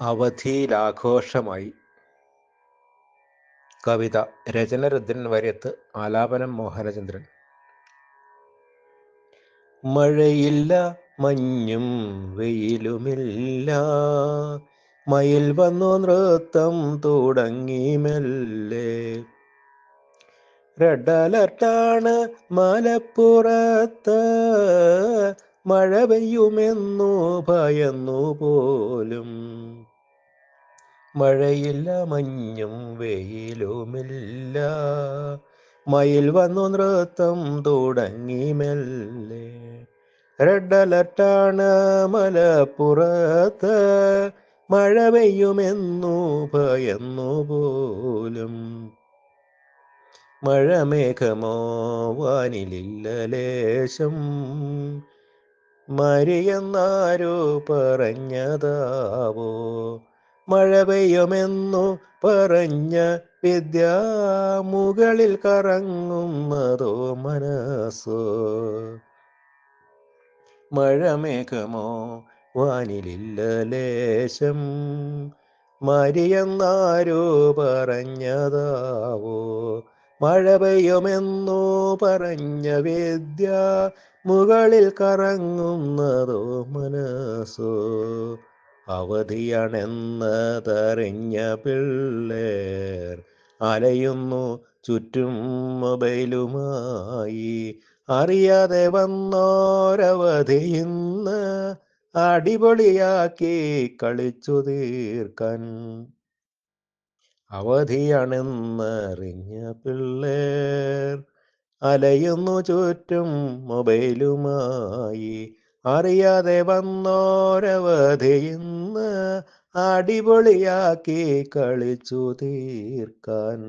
അവധിയിലാഘോഷമായി. കവിത രചന രുദ്രൻ വര്യത്ത് ആലാപനം മോഹനചന്ദ്രൻ. മഴയില്ല മഞ്ഞും വെയിലുമില്ല. മയിൽ വന്നു നൃത്തം തുടങ്ങി മെല്ലെ. റെഡ് അലർട്ടാണ് മലപ്പുറത്ത്. മഴ പെയ്യുമെന്നു ഭയന്നു പോലും മഴയില്ല മഞ്ഞും വെയിലുമില്ല. മയിൽ വന്നു നൃത്തം തുടങ്ങി മെല്ലെ. റെഡ് അലർട്ടാണ് മലപ്പുറത്ത്. മഴ പെയ്യുമെന്നു ഭയന്നു പോലും മഴമേഘമോ വാനിലില്ല ലേശം. മരിയെന്നാരോ പറഞ്ഞതാവോ? മഴ പെയ്യുമെന്നു പറഞ്ഞ വിദ്യ മുകളിൽ കറങ്ങുന്നതോ മനസ്സോ? മഴമേഘമോ വാനിലില്ല ലേശം. മരിയെന്നാരോ പറഞ്ഞതാവോ? മഴ പെയ്യുമെന്നു പറഞ്ഞ വിദ്യ മുകളിൽ കറങ്ങുന്നതോ മനസ്സോ? അവധിയാണെന്നതറിഞ്ഞ പിള്ളേർ അലയുന്നു ചുറ്റും മൊബൈലുമായി. അറിയാതെ വന്നോരവധിയുന്ന് അടിപൊളിയാക്കി കളിച്ചു തീർക്കാൻ. അവധിയാണെന്നറിഞ്ഞ പിള്ളേർ അലയുന്നു ചുറ്റും മൊബൈലുമായി. അറിയാതെ വന്നോരവധി ഇന്ന് അടിപൊളിയാക്കി കളിച്ചു തീർക്കാൻ.